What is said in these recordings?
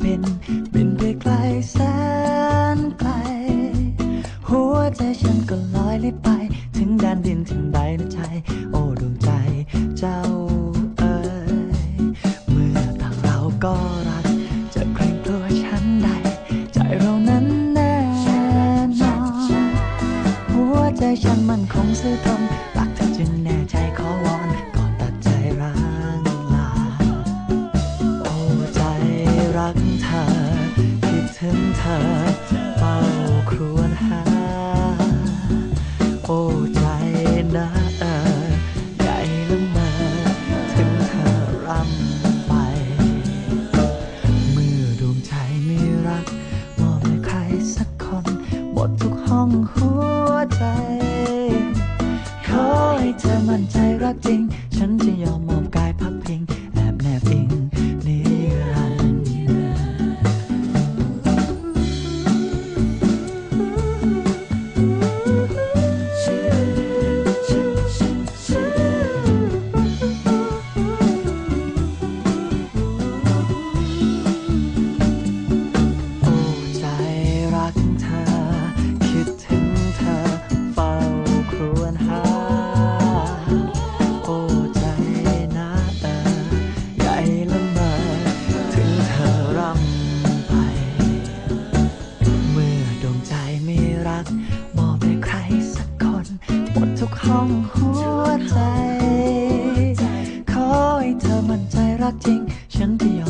เป็น เป็นไปไกลแสนไกล หัวใจฉันก็ลอยลิไป ถึงแดนดินถึงใดนะใจ โอ้ดวงใจเจ้าเอ๋ยเมื่อต่างเราก็รัก จะเกรงกลัวฉันใด ใจเรานั้นแน่นอนหัวใจฉันมันคงซื่อตรง ถึงเธอเฝ้าครวญหา โอ้ใจนะเออใหญ่ละเมอถึงเธอรำไป เมื่อดวงใจมีรัก มอบให้ใครสักคน หมดทุกห้องหัวใจ ขอให้เธอมั่นใจรักจริง ห้องหัวใจ ขอให้เธอมั่นใจรักจริง ฉันจ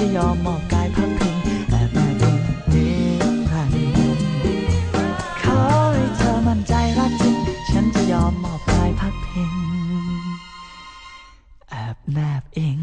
จะยอมมอบกายพักพิงแอบแนบอิงนิรันดร์ขอให้เธอมั่นใจรักจริง ฉันจะยอมมอบกายพักพิงแอบแนบอิง